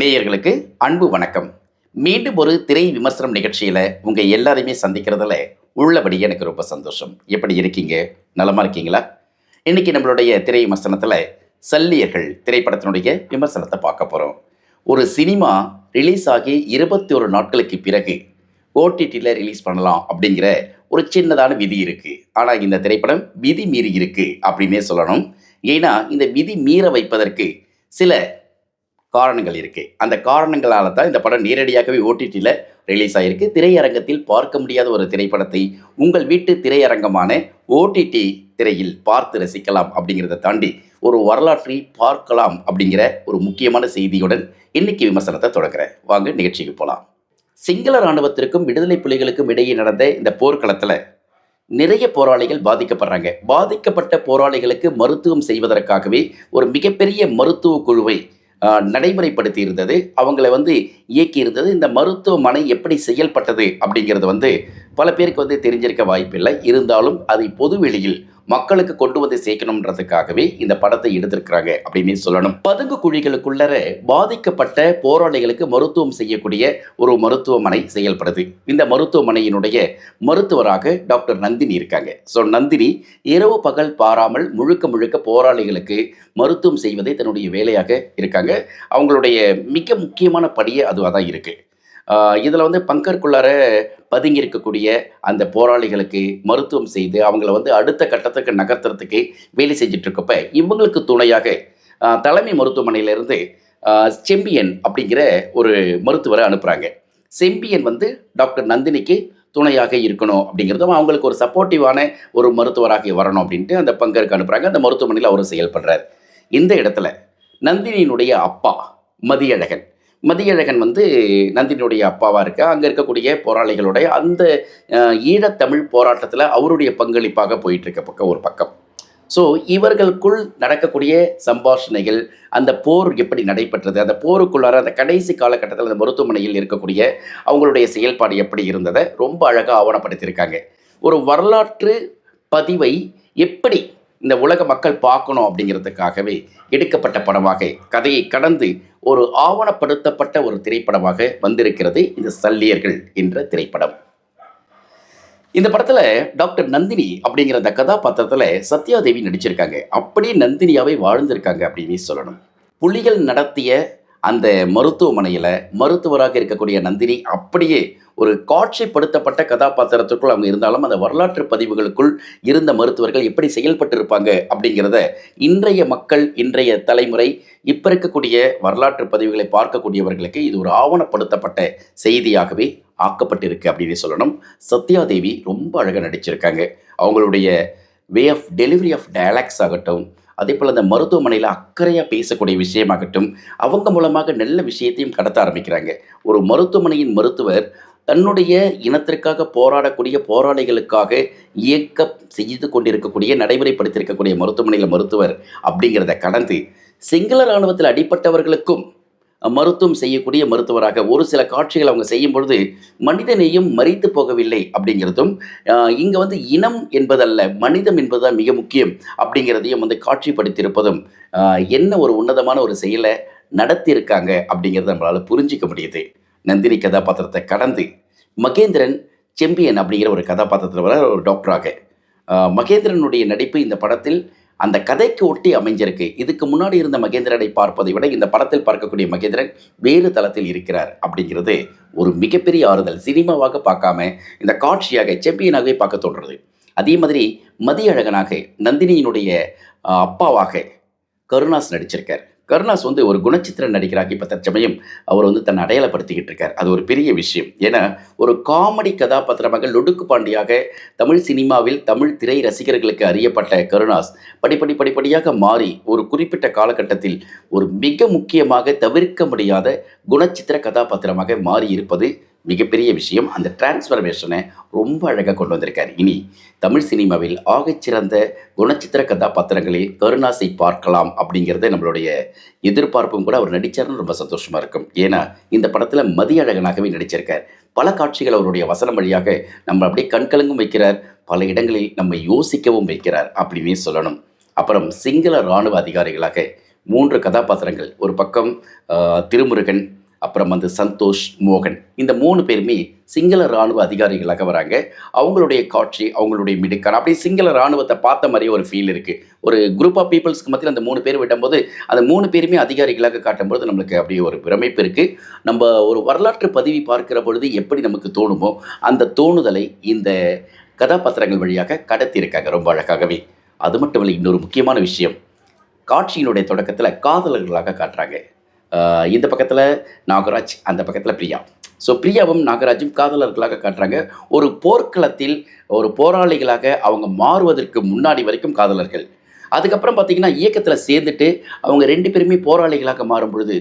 நேயர்களுக்கு அன்பு வணக்கம். மீண்டும் ஒரு திரை விமர்சனம் நிகழ்ச்சியில் உங்கள் எல்லாரையுமே சந்திக்கிறதுல உள்ளபடி எனக்கு ரொம்ப சந்தோஷம். எப்படி இருக்கீங்க? நலமாக இருக்கீங்களா? இன்றைக்கி நம்மளுடைய திரை விமர்சனத்தில் சல்லியர்கள் திரைப்படத்தினுடைய விமர்சனத்தை பார்க்க போகிறோம் ஒரு சினிமா ரிலீஸ் ஆகி இருபத்தி ஒரு நாட்களுக்கு பிறகு ஓடிடியில் ரிலீஸ் பண்ணலாம் அப்படிங்கிற ஒரு சின்னதான விதி இருக்குது ஆனால் இந்த திரைப்படம் விதி மீறி இருக்குது அப்படின்னே சொல்லணும். ஏன்னா இந்த விதி மீற வைப்பதற்கு சில காரணங்கள் இருக்குது அந்த காரணங்களால தான் இந்த படம் நேரடியாகவே ஓடிடியில் ரிலீஸ் ஆகிருக்கு திரையரங்கத்தில் பார்க்க முடியாத ஒரு திரைப்படத்தை உங்கள் வீட்டு திரையரங்கமான ஓடிடி திரையில் பார்த்து ரசிக்கலாம் அப்படிங்கிறத தாண்டி ஒரு வரலாற்றை பார்க்கலாம் அப்படிங்கிற ஒரு முக்கியமான செய்தியுடன் இன்னைக்கு விமர்சனத்தை தொடங்குறேன். வாங்க நிகழ்ச்சிக்கு போகலாம் சிங்கள இராணுவத்திற்கும் விடுதலை புலிகளுக்கும் இடையே நடந்த இந்த போர்க்களத்தில் நிறைய போராளிகள் பாதிக்கப்படுறாங்க. பாதிக்கப்பட்ட போராளிகளுக்கு மருத்துவம் செய்வதற்காகவே ஒரு மிகப்பெரிய மருத்துவ குழுவை நடைமுறைப்படுத்தி இருந்தது அவங்கள வந்து இயக்கி இருந்தது இந்த மருத்துவமனை எப்படி செயல்பட்டது அப்படிங்கிறது வந்து பல பேருக்கு வந்து தெரிஞ்சிருக்க வாய்ப்பில்லை. இருந்தாலும் அதை பொதுவெளியில் மக்களுக்கு கொண்டு வந்து சேர்க்கணுன்றதுக்காகவே இந்த படத்தை எடுத்திருக்கிறாங்க அப்படின்னு சொல்லணும். பதுங்கு குழிகளுக்குள்ளர பாதிக்கப்பட்ட போராளிகளுக்கு மருத்துவம் செய்யக்கூடிய ஒரு மருத்துவமனை செயல்படுது. இந்த மருத்துவமனையினுடைய மருத்துவராக டாக்டர் நந்தினி இருக்காங்க. ஸோ நந்தினி இரவு பகல் பாராமல் முழுக்க முழுக்க போராளிகளுக்கு மருத்துவம் செய்வதே தன்னுடைய வேலையாக இருக்காங்க. அவங்களுடைய மிக முக்கியமான படியே அதுவாக தான் இருக்குது இதில் வந்து பங்கருக்குள்ளார பதுங்கி இருக்கக்கூடிய அந்த போராளிகளுக்கு மருத்துவம் செய்து அவங்கள வந்து அடுத்த கட்டத்துக்கு நகர்த்துறதுக்கு வேலை செஞ்சுட்டு இருக்கப்ப இவங்களுக்கு துணையாக தலைமை மருத்துவமனையிலிருந்து செம்பியன் அப்படிங்கிற ஒரு மருத்துவரை அனுப்புகிறாங்க செம்பியன் வந்து டாக்டர் நந்தினிக்கு துணையாக இருக்கணும் அப்படிங்கிறதும் அவங்களுக்கு ஒரு சப்போர்ட்டிவான ஒரு மருத்துவராக வரணும் அப்படின்ட்டு அந்த பங்கருக்கு அனுப்புகிறாங்க அந்த மருத்துவமனையில் அவர் செயல்படுறார். இந்த இடத்துல நந்தினியினுடைய அப்பா மதியழகன். மதியழகன் வந்து நந்தினியுடைய அப்பாவாக இருக்க. அங்கே இருக்கக்கூடிய போராளிகளுடைய அந்த ஈழத்தமிழ் போராட்டத்தில் அவருடைய பங்களிப்பாக போயிட்டு இருக்க பக்கம் ஒரு பக்கம். ஸோ இவர்களுக்குள் நடக்கக்கூடிய சம்பாஷணைகள் அந்த போர் எப்படி நடைபெற்றது அந்த போருக்குள்ளார அந்த கடைசி காலகட்டத்தில் அந்த மருத்துவமனையில் இருக்கக்கூடிய அவங்களுடைய செயல்பாடு எப்படி இருந்ததை ரொம்ப அழகாக ஆவணப்படுத்தியிருக்காங்க. ஒரு வரலாற்று பதிவை எப்படி இந்த உலக மக்கள் பார்க்கணும் அப்படிங்கிறதுக்காகவே எடுக்கப்பட்ட படமாக கதையை கடந்து ஒரு ஆவணப்படுத்தப்பட்ட ஒரு திரைப்படமாக வந்திருக்கிறது இந்த சல்லியர்கள் என்ற திரைப்படம். இந்த படத்தில் டாக்டர் நந்தினி அப்படிங்கிற அந்த கதாபாத்திரத்தில் சத்யாதேவி நடிச்சிருக்காங்க. அப்படியே நந்தினியாவே வாழ்ந்திருக்காங்க அப்படின்னு சொல்லணும். புலிகள் நடத்திய அந்த மருத்துவமனையில் மருத்துவராக இருக்கக்கூடிய நந்தினி அப்படியே ஒரு காட்சிப்படுத்தப்பட்ட கதாபாத்திரத்துக்குள் அவங்க இருந்தாலும் அந்த வரலாற்று பதிவுகளுக்குள் இருந்த மருத்துவர்கள் எப்படி செயல்பட்டு இருப்பாங்க அப்படிங்கிறத இன்றைய மக்கள் இன்றைய தலைமுறை இப்போ இருக்கக்கூடிய வரலாற்று பதிவுகளை பார்க்கக்கூடியவர்களுக்கு இது ஒரு ஆவணப்படுத்தப்பட்ட செய்தியாகவே ஆக்கப்பட்டிருக்கு அப்படின்னு சொல்லணும். சத்யாதேவி ரொம்ப அழகாக நடிச்சிருக்காங்க. அவங்களுடைய way of delivery of dialogues ஆகட்டும் அதே போல் அந்த மருத்துவமனையில் அக்கறையாக பேசக்கூடிய விஷயமாகட்டும் அவங்க மூலமாக நல்ல விஷயத்தையும் கடத்த ஆரம்பிக்கிறாங்க. ஒரு மருத்துவமனையின் மருத்துவர் தன்னுடைய இனத்திற்காக போராடக்கூடிய போராளிகளுக்காக இயக்கம் செய்து கொண்டிருக்கக்கூடிய நடைமுறைப்படுத்தியிருக்கக்கூடிய மருத்துவமனையில் மருத்துவர் அப்படிங்கிறத கடந்து சிங்கள இராணுவத்தில் அடிப்பட்டவர்களுக்கும் மருத்துவம் செய்யக்கூடிய மருத்துவராக ஒரு சில காட்சிகள் அவங்க செய்யும் பொழுது மனிதனையும் மறித்து போகவில்லை அப்படிங்கிறதும் இங்கே வந்து இனம் என்பதல்ல மனிதம் என்பதுதான் மிக முக்கியம் அப்படிங்கிறதையும் வந்து காட்சிப்படுத்தியிருப்பதும் என்ன ஒரு உன்னதமான ஒரு செயலை நடத்தியிருக்காங்க அப்படிங்கிறத நம்மளால் புரிஞ்சிக்க முடியுது. நந்தினி கதாபாத்திரத்தை கடந்து மகேந்திரன் செம்பியன் அப்படிங்கிற ஒரு கதாபாத்திரத்தில் வர ஒரு டாக்டராக. மகேந்திரனுடைய நடிப்பு இந்த படத்தில் அந்த கதைக்கு ஒட்டி அமைஞ்சிருக்கு. இதுக்கு முன்னாடி இருந்த மகேந்திரனை பார்ப்பதை விட இந்த படத்தில் பார்க்கக்கூடிய மகேந்திரன் வேறு தளத்தில் இருக்கிறார் அப்படிங்கிறது ஒரு மிகப்பெரிய ஆறுதல். சினிமாவாக பார்க்காம இந்த காட்சியாக செம்பியனாகவே பார்க்க தோன்றது அதே மாதிரி மதியழகனாக நந்தினியினுடைய அப்பாவாக கருணாஸ் நடிச்சிருக்கார். கருணாஸ் வந்து ஒரு குணச்சித்திர நடிகராக இப்போ தற்சமயம் அவர் வந்து தன்னை அடையாளப்படுத்திக்கிட்டு இருக்கார். அது ஒரு பெரிய விஷயம். ஏன்னா ஒரு காமெடி கதாபாத்திரமாக லொடுக்கு பாண்டியாக தமிழ் சினிமாவில் தமிழ் திரை ரசிகர்களுக்கு அறியப்பட்ட கருணாஸ் படிப்படி படிப்படியாக மாறி ஒரு குறிப்பிட்ட காலகட்டத்தில் ஒரு மிக முக்கியமாக தவிர்க்க முடியாத குணச்சித்திர கதாபாத்திரமாக மாறி இருப்பது மிகப்பெரிய விஷயம் அந்த டிரான்ஸ்ஃபர்மேஷனை ரொம்ப அழகாக கொண்டு வந்திருக்கார். இனி தமிழ் சினிமாவில் ஆகச்சிறந்த குணச்சித்திர கதாபாத்திரங்களில் கருணாசை பார்க்கலாம் அப்படிங்கிறது நம்மளுடைய எதிர்பார்ப்பும் கூட அவர் நடித்தார்னு ரொம்ப சந்தோஷமாக இருக்கும். ஏன்னா இந்த படத்தில் மதிய அழகனாகவே நடிச்சிருக்கார். பல காட்சிகள் அவருடைய வசனம் வழியாக நம்ம அப்படியே கண்கலங்கும் வைக்கிறார். பல இடங்களில் நம்ம யோசிக்கவும் வைக்கிறார் அப்படின்னே சொல்லணும். அப்புறம் சிங்கள இராணுவ அதிகாரிகளாக மூன்று கதாபாத்திரங்கள். ஒரு பக்கம் திருமுருகன் அப்புறம் வந்து சந்தோஷ் மோகன். இந்த மூணு பேருமே சிங்கள இராணுவ அதிகாரிகளாக வராங்க. அவங்களுடைய காட்சி அவங்களுடைய மிடுக்கான அப்படியே சிங்கள இராணுவத்தை பார்த்த மாதிரியே ஒரு ஃபீல் இருக்குது ஒரு குரூப் ஆஃப் பீப்புள்ஸ்க்கு மத்தியில் அந்த மூணு பேர் விடும்போது அந்த மூணு பேருமே அதிகாரிகளாக காட்டும்போது நம்மளுக்கு அப்படியே ஒரு பிரமிப்பு இருக்குது நம்ம ஒரு வரலாற்று பதிவி பார்க்கிற பொழுது எப்படி நமக்கு தோணுமோ அந்த தோணுதலை இந்த கதாபாத்திரங்கள் வழியாக கடத்தியிருக்காங்க ரொம்ப அழகாகவே. அது மட்டும் இல்லை இன்னொரு முக்கியமான விஷயம். காட்சியினுடைய தொடக்கத்தில் காதலர்களாக காட்டுறாங்க. இந்த பக்கத்தில் நாகராஜ் அந்த பக்கத்தில் பிரியா. ஸோ பிரியாவும் நாகராஜும் காதலர்களாக காட்டுறாங்க. ஒரு போர்க்களத்தில் ஒரு போராளிகளாக அவங்க மாறுவதற்கு முன்னாடி வரைக்கும் காதலர்கள். அதுக்கப்புறம் பார்த்தீங்கன்னா இயக்கத்தில் சேர்ந்துட்டு அவங்க ரெண்டு பேருமே போராளிகளாக மாறும் பொழுது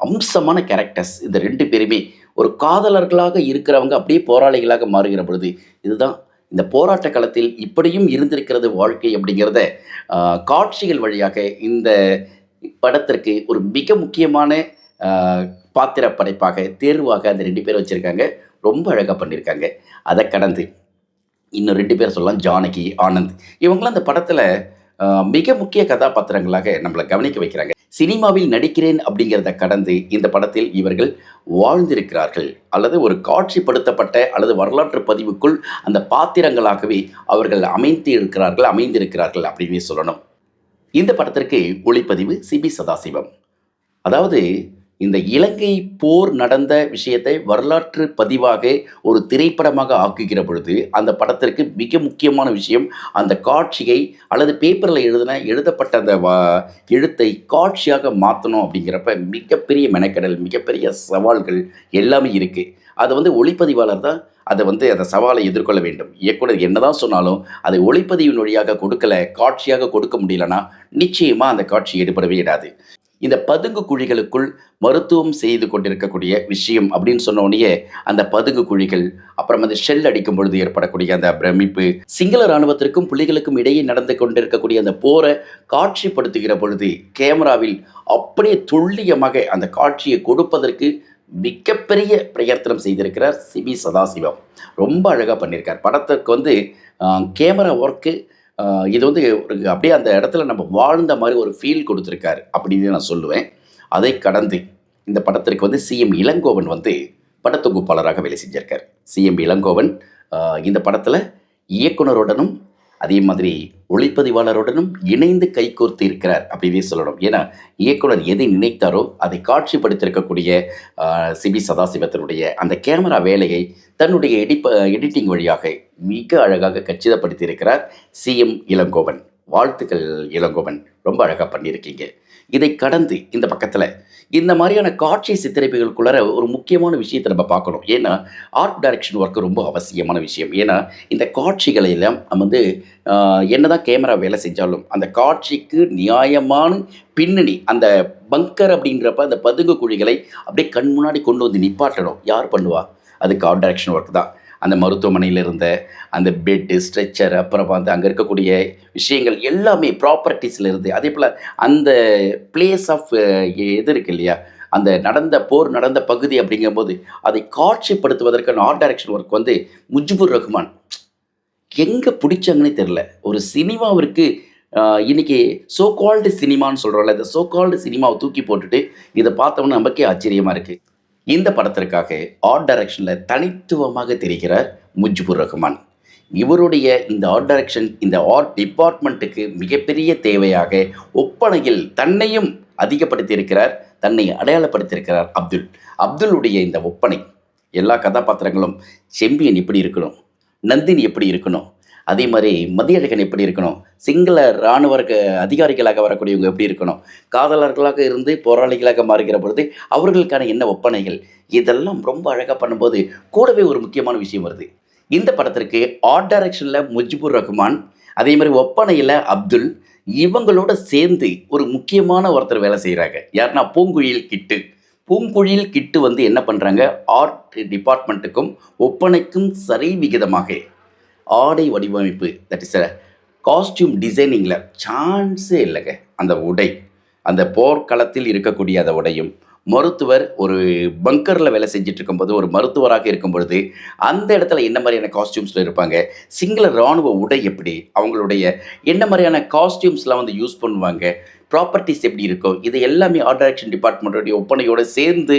அம்சமான கேரக்டர்ஸ் இந்த ரெண்டு பேருமே ஒரு காதலர்களாக இருக்கிறவங்க அப்படியே போராளிகளாக மாறுகிற பொழுது இதுதான் இந்த போராட்ட களத்தில் இப்படியும் இருந்திருக்கிறது வாழ்க்கை அப்படிங்கிறத காட்சிகள் வழியாக இந்த படத்திற்கு ஒரு மிக முக்கியமான பாத்திர படைப்பாக தேர்வாக அந்த ரெண்டு பேர் வச்சுருக்காங்க. ரொம்ப அழகாக பண்ணியிருக்காங்க அதை கடந்து இன்னும் ரெண்டு பேர் சொல்லலாம். ஜானகி ஆனந்த். இவங்களாம் அந்த படத்தில் மிக முக்கிய கதாபாத்திரங்களாக நம்மளை கவனிக்க வைக்கிறாங்க. சினிமாவில் நடிக்கிறேன் அப்படிங்கிறத கடந்து இந்த படத்தில் இவர்கள் வாழ்ந்திருக்கிறார்கள். அல்லது ஒரு காட்சிப்படுத்தப்பட்ட அல்லது வரலாற்று பதிவுக்குள் அந்த பாத்திரங்களாகவே அவர்கள் அமைந்து இருக்கிறார்கள் அமைந்திருக்கிறார்கள் அப்படின்னு சொல்லணும். இந்த படத்திற்கு ஒளிப்பதிவு சிபி சதாசிவம். அதாவது இந்த இலங்கை போர் நடந்த விஷயத்தை வரலாற்று பதிவாக ஒரு திரைப்படமாக ஆக்குகிற பொழுது அந்த படத்திற்கு மிக முக்கியமான விஷயம் அந்த காட்சியை அல்லது பேப்பரில் எழுதின எழுதப்பட்ட அந்த வா எழுத்தை காட்சியாக மாற்றணும் அப்படிங்கிறப்ப மிகப்பெரிய மெனக்கடல் மிகப்பெரிய சவால்கள் எல்லாமே இருக்குது அதை வந்து ஒளிப்பதிவாளர் தான் அதை வந்து அந்த சவாலை எதிர்கொள்ள வேண்டும். இயக்குனர் என்னதான் சொன்னாலும் அதை ஒளிப்பதிவின் வழியாக கொடுக்கல காட்சியாக கொடுக்க முடியலன்னா நிச்சயமாக அந்த காட்சி எடுபடவே இடாது. இந்த பதுங்கு குழிகளுக்குள் மருத்துவம் செய்து கொண்டிருக்கக்கூடிய விஷயம் அப்படின்னு சொன்னோடனே அந்த பதுங்கு குழிகள் அப்புறம் அந்த ஷெல் அடிக்கும் பொழுது ஏற்படக்கூடிய அந்த பிரமிப்பு சிங்கள இராணுவத்திற்கும் புலிகளுக்கும் இடையே நடந்து கொண்டிருக்கக்கூடிய அந்த போரை காட்சிப்படுத்துகிற பொழுது கேமராவில் அப்படியே துல்லியமாக அந்த காட்சியை கொடுப்பதற்கு மிகப்பெரிய பிரயத்தனம் செய்திருக்கிறார் சிபி சதாசிவம். ரொம்ப அழகாக பண்ணியிருக்கார் படத்திற்கு வந்து கேமரா ஒர்க்கு இது வந்து ஒரு அப்படியே அந்த இடத்துல நம்ம வாழ்ந்த மாதிரி ஒரு ஃபீல் கொடுத்துருக்காரு. அப்படின்னு நான் சொல்லுவேன். அதை கடந்து இந்த படத்திற்கு வந்து சிஎம் இளங்கோவன் வந்து படத்தொகுப்பாளராக வேலை செஞ்சிருக்கார். சிஎம் இளங்கோவன் இந்த படத்தில் இயக்குனருடனும் அதே மாதிரி ஒளிப்பதிவாளருடனும் இணைந்து கைகோர்த்து இருக்கிறார் அப்படின்னே சொல்லணும். ஏன்னா இயக்குனர் எதை நினைத்தாரோ அதை காட்சிப்படுத்தியிருக்கக்கூடிய சிபி சதாசிவத்தினுடைய அந்த கேமரா வேலையை தன்னுடைய எடிப்ப எடிட்டிங் வழியாக மிக அழகாக கச்சிதப்படுத்தியிருக்கிறார் சிஎம் இளங்கோவன். வாழ்த்துக்கள் இளங்கோவன். ரொம்ப அழகாக பண்ணியிருக்கீங்க. இதை கடந்து இந்த பக்கத்தில். இந்த மாதிரியான காட்சி சித்தரிப்புகளுக்குள்ளார ஒரு முக்கியமான விஷயத்தை நம்ம பார்க்கணும். ஏன்னா ஆர்ட் டைரக்ஷன் ஒர்க்கு ரொம்ப அவசியமான விஷயம். ஏன்னா இந்த காட்சிகளை எல்லாம் நம்ம வந்து என்னதான் கேமரா வேலை செஞ்சாலும் அந்த காட்சிக்கு நியாயமான பின்னணி அந்த பங்கர் அப்படின்றப்ப அந்த பதுங்கு குழிகளை அப்படியே கண் முன்னாடி கொண்டு வந்து நிப்பாட்டணும். யார் பண்ணுவா? அதுக்கு ஆர்ட் டைரக்ஷன் ஒர்க் தான். அந்த மருத்துவமனையில் இருந்த அந்த பெட்டு ஸ்ட்ரெச்சர் அப்புறம் வந்து அங்கே இருக்கக்கூடிய விஷயங்கள் எல்லாமே ப்ராப்பர்ட்டிஸில் இருந்து. அதே போல் அந்த பிளேஸ் ஆஃப் எது இருக்கு இல்லையா? அந்த நடந்த போர் நடந்த பகுதி அப்படிங்கும்போது அதை காட்சிப்படுத்துவதற்கான ஆர்ட் டைரக்ஷன் ஒர்க் வந்து முஜிபுர் ரஹ்மான் எங்கே பிடிச்சாங்கன்னே தெரில ஒரு சினிமாவிற்கு இன்றைக்கி இன்னைக்கு சோ கால்டு சினிமான்னு சொல்கிறோம்ல இந்த சோ கால்டு சினிமாவை தூக்கி போட்டுட்டு இதை பார்த்தோம்னா நமக்கே ஆச்சரியமாக இருக்குது இந்த படத்திற்காக ஆர்ட் டைரக்ஷனில் தனித்துவமாக தெரிகிறார் முஜிபுர் ரஹ்மான். இவருடைய இந்த ஆர்ட் டைரக்ஷன் இந்த ஆர்ட் டிபார்ட்மெண்ட்டுக்கு மிகப்பெரிய தேவையாக ஒப்பனையில் தன்னையும் அதிகப்படுத்தியிருக்கிறார் தன்னை அடையாளப்படுத்தியிருக்கிறார் அப்துல். அப்துல்லுடைய இந்த ஒப்பனை எல்லா கதாபாத்திரங்களும் செம்பியன் எப்படி இருக்கணும் நந்தினி எப்படி இருக்கணும் அதே மாதிரி மதியழகன் எப்படி இருக்கணும்? சிங்கள இராணுவ அதிகாரிகளாக வரக்கூடியவங்க எப்படி இருக்கணும்? காதலர்களாக இருந்து போராளிகளாக மாறுகிற பொழுது அவர்களுக்கான என்ன ஒப்பனைகள்? இதெல்லாம் ரொம்ப அழகாக பண்ணும்போது கூடவே ஒரு முக்கியமான விஷயம் வருது. இந்த படத்திற்கு ஆர்ட் டைரக்ஷனில் முஜிபுர் ரஹ்மான் அதே மாதிரி ஒப்பனையில் அப்துல் இவங்களோட சேர்ந்து ஒரு முக்கியமான ஒருத்தர் வேலை செய்கிறாங்க யாருன்னா பூங்குழியில் கிட்டு. பூங்குழியில் கிட்டு வந்து என்ன பண்ணுறாங்க ஆர்ட் டிபார்ட்மெண்ட்டுக்கும் ஒப்பனைக்கும் சரி விகிதமாக ஆடை வடிவமைப்பு தட் இஸ் காஸ்டியூம் டிசைனிங்கில் சான்ஸே இல்லைங்க. அந்த உடை அந்த போர்க்களத்தில் இருக்கக்கூடிய அந்த உடையும். மருத்துவர் ஒரு பங்கரில் வேலை செஞ்சுட்டு இருக்கும்போது ஒரு மருத்துவராக இருக்கும் பொழுது அந்த இடத்துல என்ன மாதிரியான காஸ்டியூம்ஸில் இருப்பாங்க? சிங்கள இராணுவ உடை எப்படி? அவங்களுடைய என்ன மாதிரியான காஸ்டியூம்ஸ்லாம் வந்து யூஸ் பண்ணுவாங்க? ப்ராப்பர்ட்டிஸ் எப்படி இருக்கும் இது எல்லாமே ஆர்ட் டைரக்ஷன் டிபார்ட்மெண்ட்டோடைய ஒப்பனையோடு சேர்ந்து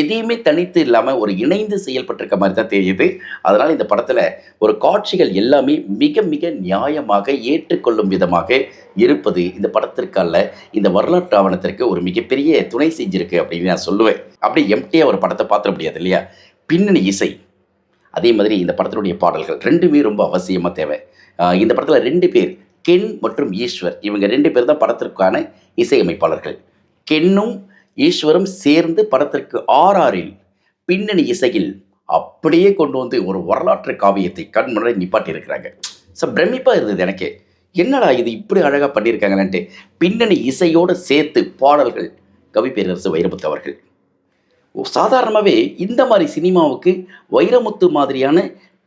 எதையுமே தனித்து இல்லாமல் ஒரு இணைந்து செயல்பட்டிருக்க மாதிரி தான் தெரியுது. அதனால் இந்த படத்தில் ஒரு காட்சிகள் எல்லாமே மிக மிக நியாயமாக ஏற்றுக்கொள்ளும் விதமாக இருப்பது இந்த படத்திற்கால இந்த வரலாற்று ஆவணத்திற்கு ஒரு மிகப்பெரிய துணை செஞ்சிருக்கு அப்படின்னு நான் சொல்லுவேன். அப்படியே எம்டியாக ஒரு படத்தை பார்த்துட முடியாது இல்லையா? பின்னணி இசை. அதே மாதிரி இந்த படத்தினுடைய பாடல்கள் ரெண்டுமே ரொம்ப அவசியமாக தேவை. இந்த படத்தில் ரெண்டு பேர் கென் மற்றும் ஈஸ்வர். இவங்க ரெண்டு பேர் தான் படத்திற்கான இசையமைப்பாளர்கள். கென்னும் ஈஸ்வரும் சேர்ந்து படத்திற்கு ஆர்ஆரில் பின்னணி இசையில் அப்படியே கொண்டு வந்து ஒரு வரலாற்று காவியத்தை கண் நிப்பாட்டியிருக்கிறாங்க. ஸோ பிரமிப்பாக இருந்தது எனக்கு. என்னடா இது இப்படி அழகாக பண்ணியிருக்காங்களான்ட்டு பின்னணி இசையோடு சேர்த்து பாடல்கள் கவி பேரரசு வைரமுத்து அவர்கள். சாதாரணமாகவே இந்த மாதிரி சினிமாவுக்கு வைரமுத்து மாதிரியான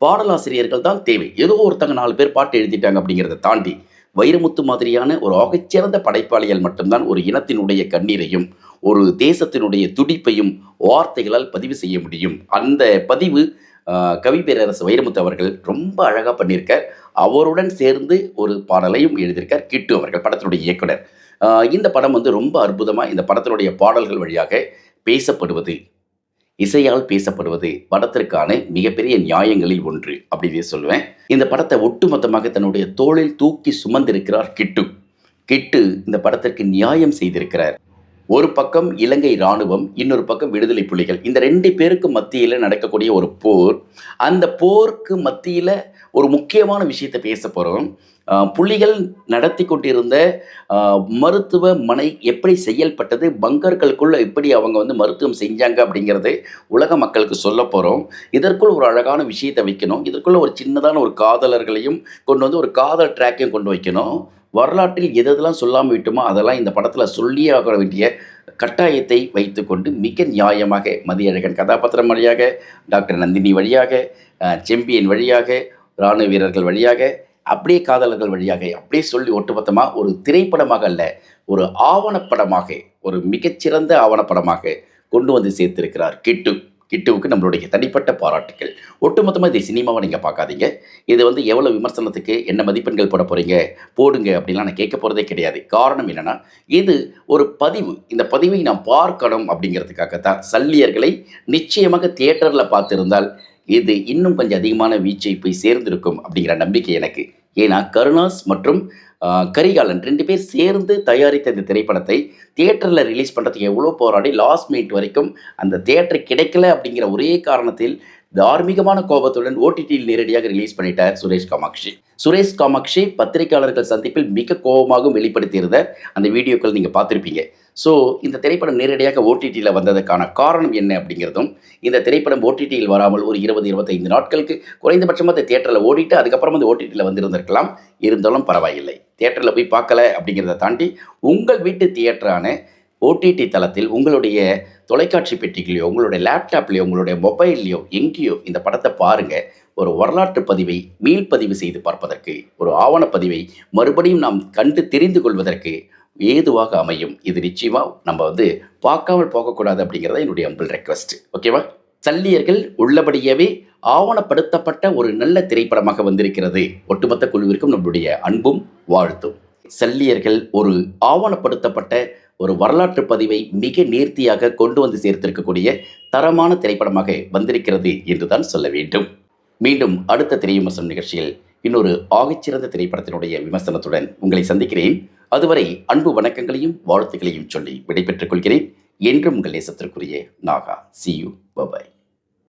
பாடலாசிரியர்கள் தான் தேவை. ஏதோ ஒருத்தங்க நாலு பேர் பாட்டு எழுதிட்டாங்க அப்படிங்கிறத தாண்டி வைரமுத்து மாதிரியான ஒரு ஆகச்சிறந்த படைப்பாளிகள் மட்டும்தான் ஒரு இனத்தினுடைய கண்ணீரையும் ஒரு தேசத்தினுடைய துடிப்பையும் வார்த்தைகளால் பதிவு செய்ய முடியும். அந்த பதிவு கவி பேரரசு வைரமுத்து அவர்கள் ரொம்ப அழகாக பண்ணியிருக்கார். அவருடன் சேர்ந்து ஒரு பாடலையும் எழுதியிருக்கார் கிட்டு அவர்கள் படத்தினுடைய இயக்குனர். இந்த படம் வந்து ரொம்ப அற்புதமாக இந்த படத்தினுடைய பாடல்கள் வழியாக பேசப்படுவது இசையால் பேசப்படுவது படத்திற்கான மிகப்பெரிய நியாயங்களில் ஒன்று அப்படின்னு சொல்லுவேன். இந்த படத்தை ஒட்டுமொத்தமாக தன்னுடைய தோளில் தூக்கி சுமந்திருக்கிறார் கிட்டு. கிட்டு இந்த படத்திற்கு நியாயம் செய்திருக்கிறார். ஒரு பக்கம் இலங்கை இராணுவம் இன்னொரு பக்கம் விடுதலை புலிகள். இந்த ரெண்டு பேருக்கு மத்தியில் நடக்கக்கூடிய ஒரு போர் அந்த போருக்கு மத்தியில் ஒரு முக்கியமான விஷயத்தை பேச போகிறோம் புலிகள் நடத்தி கொண்டிருந்த மருத்துவமனை எப்படி செயல்பட்டது பங்கர்களுக்குள்ள எப்படி அவங்க வந்து மருத்துவம் செஞ்சாங்க அப்படிங்கிறது உலக மக்களுக்கு சொல்ல போகிறோம் இதற்குள் ஒரு அழகான விஷயத்தை வைக்கணும். இதற்குள்ள ஒரு சின்னதான ஒரு காதலர்களையும் கொண்டு வந்து ஒரு காதல் ட்ராக்கையும் கொண்டு வைக்கணும். வரலாற்றில் எதெல்லாம் சொல்லாமல் விட்டுமோ அதெல்லாம் இந்த படத்தில் சொல்லியே ஆக வேண்டிய கட்டாயத்தை வைத்துக்கொண்டு மிக நியாயமாக மதியழகன் கதாபாத்திரம் வழியாக டாக்டர் நந்தினி வழியாக செம்பியன் வழியாக இராணுவ வீரர்கள் வழியாக அப்படியே காதலர்கள் வழியாக அப்படியே சொல்லி ஒட்டுமொத்தமாக ஒரு திரைப்படமாக அல்ல ஒரு ஆவணப்படமாக ஒரு மிகச்சிறந்த ஆவணப்படமாக கொண்டு வந்து சேர்த்திருக்கிறார் கிட்டு. கிட்டுவுக்கு நம்மளுடைய தனிப்பட்ட பாராட்டுக்கள். ஒட்டுமொத்தமாக இதை சினிமாவை நீங்கள் பார்க்காதீங்க. இது வந்து எவ்வளோ விமர்சனத்துக்கு என்ன மதிப்பெண்கள் போட போகிறீங்க போடுங்க அப்படின்லாம் நான் கேட்க போகிறதே கிடையாது. காரணம் என்னென்னா இது ஒரு பதிவு. இந்த பதிவை நான் பார்க்கணும் அப்படிங்கிறதுக்காகத்தான் சல்லியர்களை நிச்சயமாக தியேட்டரில் பார்த்துருந்தால் இது இன்னும் கொஞ்சம் அதிகமான வீச்சை போய் சேர்ந்திருக்கும் அப்படிங்கிற நம்பிக்கை எனக்கு. ஏன்னா கருணாஸ் மற்றும் கரிகாலன் ரெண்டு பேர் சேர்ந்து தயாரித்த இந்த திரைப்படத்தை தியேட்டரில் ரிலீஸ் பண்ணுறதுக்கு எவ்வளோ போராடி லாஸ்ட் மினிட் வரைக்கும் அந்த தியேட்டர் கிடைக்கல அப்படிங்கிற ஒரே காரணத்தில் தார்மீகமான கோபத்துடன் ஓடிடியில் நேரடியாக ரிலீஸ் பண்ணிட்டார் சுரேஷ் காமாட்சி. சுரேஷ் காமாட்சி பத்திரிகையாளர்கள் சந்திப்பில் மிக கோபமாகவும் வெளிப்படுத்தியிருந்த அந்த வீடியோக்கள் நீங்கள் பார்த்துருப்பீங்க. ஸோ இந்த திரைப்படம் நேரடியாக ஓடிடியில் வந்ததுக்கான காரணம் என்ன அப்படிங்கிறதும் இந்த திரைப்படம் ஓடிடியில் வராமல் ஒரு இருபது இருபத்தைந்து நாட்களுக்கு குறைந்தபட்சமாக அந்த தியேட்டரில் ஓடிட்டு அதுக்கப்புறம் அந்த ஓடிடியில் வந்திருந்திருக்கலாம். இருந்தாலும் பரவாயில்லை. தேட்டரில் போய் பார்க்கல அப்படிங்கிறத தாண்டி உங்கள் வீட்டு தியேட்டரான ஓடிடி தளத்தில் உங்களுடைய தொலைக்காட்சி பெட்டிகளையோ உங்களுடைய லேப்டாப்லேயோ உங்களுடைய மொபைல்லையோ எங்கேயோ இந்த படத்தை பாருங்கள் ஒரு வரலாற்று பதிவை மீள்பதிவு செய்து பார்ப்பதற்கு ஒரு ஆவணப்பதிவை மறுபடியும் நாம் கண்டு தெரிந்து கொள்வதற்கு ஏதுவாக அமையும். இது நிச்சயமாக நம்ம வந்து பார்க்காமல் போகக்கூடாது அப்படிங்கிறத என்னுடைய அம்பிள் ரெக்வஸ்ட் ஓகேவா சல்லியர்கள் உள்ளபடியவே ஆவணப்படுத்தப்பட்ட ஒரு நல்ல திரைப்படமாக வந்திருக்கிறது. ஒட்டுமொத்த குழுவிற்கும் நம்மளுடைய அன்பும் வாழ்த்தும். சல்லியர்கள் ஒரு ஆவணப்படுத்தப்பட்ட ஒரு வரலாற்று பதிவை மிக நேர்த்தியாக கொண்டு வந்து சேர்த்திருக்கக்கூடிய தரமான திரைப்படமாக வந்திருக்கிறது என்றுதான் சொல்ல வேண்டும். மீண்டும் அடுத்த திரைவிமர்சனம் நிகழ்ச்சியில் இன்னொரு ஆகச்சிறந்த திரைப்படத்தினுடைய விமர்சனத்துடன் உங்களை சந்திக்கிறேன். அதுவரை அன்பு வணக்கங்களையும் வாழ்த்துக்களையும் சொல்லி விடைபெற்றுக் கொள்கிறேன். என்றும் உங்கள் நேசத்திற்குரிய Naga. See you bye bye